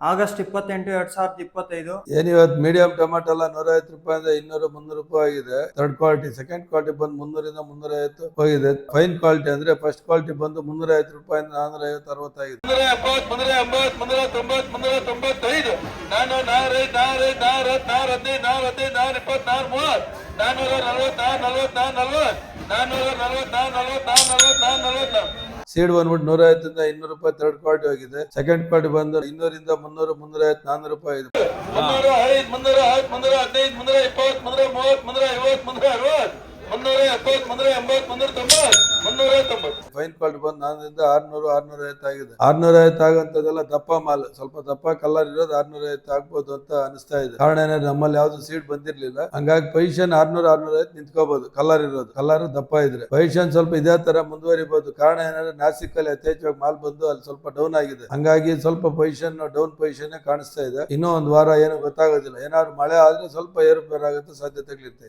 August ಇಪ್ಪತ್ತೆಂಟು ಎರಡ್ ಸಾವಿರದ ಇಪ್ಪತ್ತೈದು. ಏನ್ ಇವತ್ತು ಮೀಡಿಯಂ ಟೊಮೆಟೊ ಎಲ್ಲ ನೂರ ಐವತ್ತು ರೂಪಾಯಿಂದ ಇನ್ನೂರು ಮುನ್ನೂರು ರೂಪಾಯಿ ಆಗಿದೆ. ಥರ್ಡ್ ಕ್ವಾಲಿಟಿ ಸೆಕೆಂಡ್ ಕ್ವಾಲಿಟಿ ಬಂದು ಮುನ್ನೂರಿಂದ ಮುನ್ನೂರ ಐವತ್ತು ಹೋಗಿದೆ. ಫೈನ್ ಕ್ವಾಲಿಟಿ ಅಂದ್ರೆ ಫಸ್ಟ್ ಕ್ವಾಲಿಟಿ ಬಂದು ಮುನ್ನೂರ ಐವತ್ತು ರೂಪಾಯಿಂದ ನಾನೂರ ಐವತ್ತು ಅರವತ್ತೈದು. ಮುನ್ನೂರ ಎಪ್ಪತ್ತು ಮುನ್ನೂರ ಎಂಬತ್ತು ಮುನ್ನೂರ ತೊಂಬತ್ತು ಮುನ್ನೂರ ತೊಂಬತ್ತೈದು. ನಾನು ನಾರೈದು ನಾರೈದು ನಾರತ್ ನಾರ್ ಹದಿನೈದು ನಾರ್ ಹದಿನೈದು ನಾಲ್ಕು ಇಪ್ಪತ್ತು ನಾರ್ ಮೂವತ್ತು. ನಾನ್ನೂರ ನಲ್ವತ್ತು ನಾರ್ ನಲ್ವತ್ತು ನಾರ್ ನಲ್ವತ್ತು. ನಾನ್ನೂರ ನಲ್ವತ್ತು ನಾರ್ ನಲ್ವತ್ತು. ಸೀಡ್ ಬಂದ್ಬಿಟ್ಟು ನೂರ ಐವತ್ತರಿಂದ ಇನ್ನೂರು ರೂಪಾಯಿ ಥರ್ಡ್ ಕ್ವಾಲಿಟಿ ಹೋಗಿದೆ. ಸೆಕೆಂಡ್ ಕ್ವಾಲಿಟಿ ಬಂದು ಇನ್ನೂರಿಂದ ಮುನ್ನೂರು, ಮುನ್ನೂರ ಐವತ್ತು, ನಾನ್ನೂರು ರೂಪಾಯಿ ಇದೆ. ಮುನ್ನೂರ ಐದು, ಮುನ್ನೂರ ಹತ್ತು ಮುನ್ನೂರ ಹದಿನೈದು, ಮುನ್ನೂರ ಇಪ್ಪತ್ತು, ಮುನ್ನೂರ ಮೂವತ್ತು, ಮುನ್ನೂರ ಐವತ್ತು, ಮುನ್ನೂರ ಅರವತ್ತು ಫೈನ್ ಪಾಲ್ಟ್ ಬಂದು ನಾನಿಂದ ಆರ್ನೂರು ಆರ್ನೂರ ಐವತ್ತು ಆಗಿದೆ. ಆರ್ನೂರ ಐವತ್ತು ಆಗಂತದೆಲ್ಲ ದಪ್ಪ ಮಾಲ್, ಸ್ವಲ್ಪ ದಪ್ಪ ಕಲರ್ ಇರೋದು ಆರ್ನೂರ ಐವತ್ತು ಆಗ್ಬೋದು ಅಂತ ಅನಿಸ್ತಾ ಇದೆ. ಕಾರಣ ಏನಾದ್ರೆ ನಮ್ಮಲ್ಲಿ ಯಾವ್ದು ಸೀಟ್ ಬಂದಿರ್ಲಿಲ್ಲ. ಹಂಗಾಗಿ ಪೊಸಿಷನ್ ಆರ್ನೂರ ಆರ್ನೂರ ಐವತ್ತು ನಿಂತ್ಕೋಬಹುದು ಕಲರ್ ಇರೋದು. ಕಲರ್ ದಪ್ಪ ಇದ್ರೆ. ಪೊಸಿಷನ್ ಸ್ವಲ್ಪ ಇದೇ ತರ ಮುಂದುವರಿಬಹುದು ಕಾರಣ ಏನಂದ್ರೆ ನಾಸಿಕ್ ಅಲ್ಲಿ ಯಥೇಚ್ಛವಾಗಿ ಮಾಲ್ ಬಂದು ಅಲ್ಲಿ ಸ್ವಲ್ಪ ಡೌನ್ ಆಗಿದೆ. ಹಂಗಾಗಿ ಸ್ವಲ್ಪ ಪೊಸಿಷನ್ ಡೌನ್ ಪೊಸಿಷನ್ ಕಾಣಿಸ್ತಾ ಇದೆ. ಇನ್ನೂ ಒಂದು ವಾರ ಏನು ಗೊತ್ತಾಗೋದಿಲ್ಲ. ಏನಾದ್ರು ಮಳೆ ಆದ್ರೆ ಸ್ವಲ್ಪ ಏರುಪೇರು ಆಗುತ್ತೆ ಸಾಧ್ಯತೆಗಳಿರ್ತದೆ